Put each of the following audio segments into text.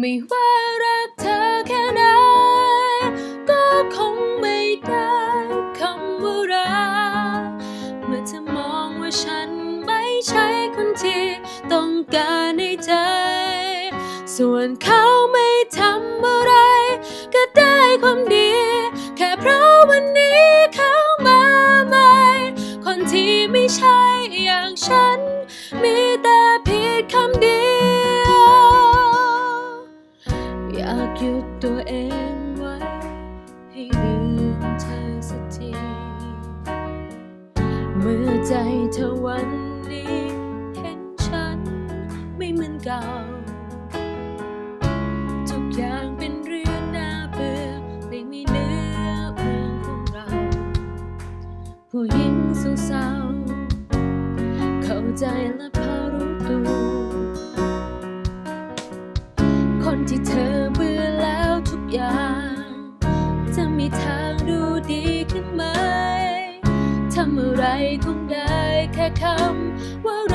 ไม่ว่ารักเธอแค่ไหน ก็คงไม่ได้คำว่ารักเมื่อเธอมองว่าฉันไม่ใช่คนที่ต้องการในใจ ส่วนเขาไม่ทำอะไร ก็ได้ความดี แค่เพราะวันนี้เขามาใหม่ คนที่ไม่ใช่อย่างฉัน ตัวเองไว้ ให้ลืมเธอสักที เมื่อใจเธอวันนี้ เห็นฉันไม่เหมือนเก่า ทุกอย่างเป็นเรื่องน่าเบื่อไม่มีเนื้อเรื่องของเรา ผู้หญิงเศร้าๆเข้าใจและพอรู้ตัวคนที่เธอำอะไรคงได้แค่คำว่าร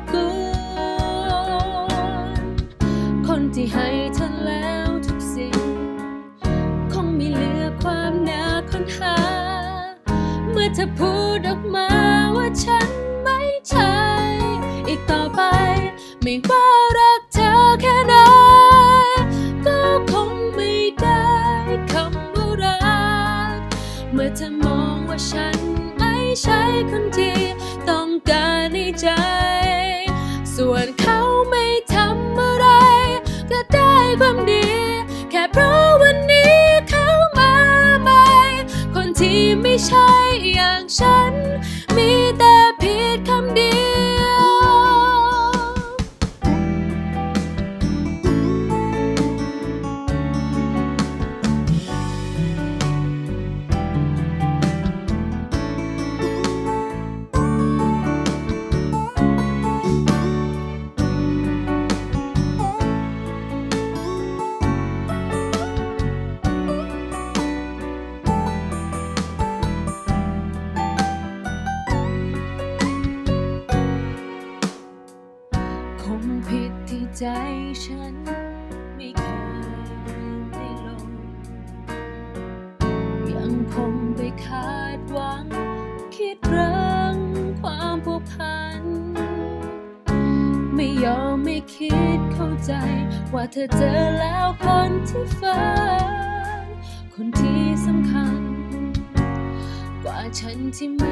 บกวนคนที่ให้เธอแล้วทุกสิ่ง คงไม่เหลือความน่าค้นหา เมื่อเธอพูดออกมาว่าฉันไม่ใช่ อีกต่อไปไม่ว่ารักเธอแค่ไหนก็คงไม่ได้คำว่ารัก เมื่อเธอมองว่าฉัน ใช่คนที่ คงผิดที่ใจฉันไม่เคยลืมได้ลง ยังคงไปคาดหวัง คิดรังความผูกพัน ไม่ยอมไม่คิดเข้าใจ ว่าเธอเจอแล้วคนที่ฝันคนที่สำคัญ กว่าฉันที่ไม่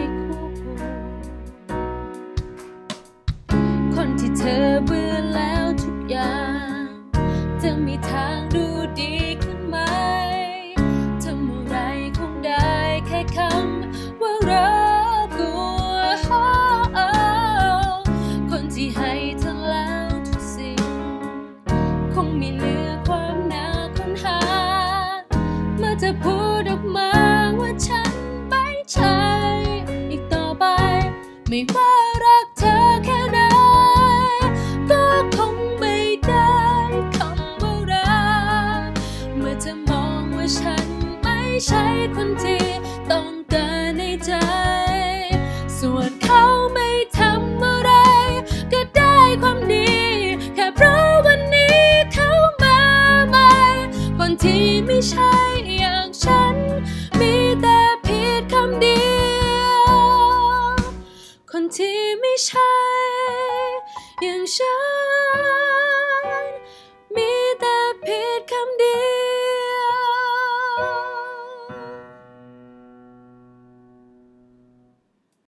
แค่คำว่ารักกลัวคนที่ให้เธอแล้วทุกสิ่ง คงมีเหลือความน่าค้นหา เมื่อเธอพูดออกมาว่าฉันไม่ใช่อีกต่อไป ไม่ว่ารักเธอแค่ไหนก็คงไม่ได้คำว่ารักเมื่อเธอมองว่าฉันไม่ใช่คนที่ ที่ไม่ใช่อย่างฉัน มีแต่ผิดคำเดียว คนที่ไม่ใช่อย่างฉัน มีแต่ผิดคำเดียว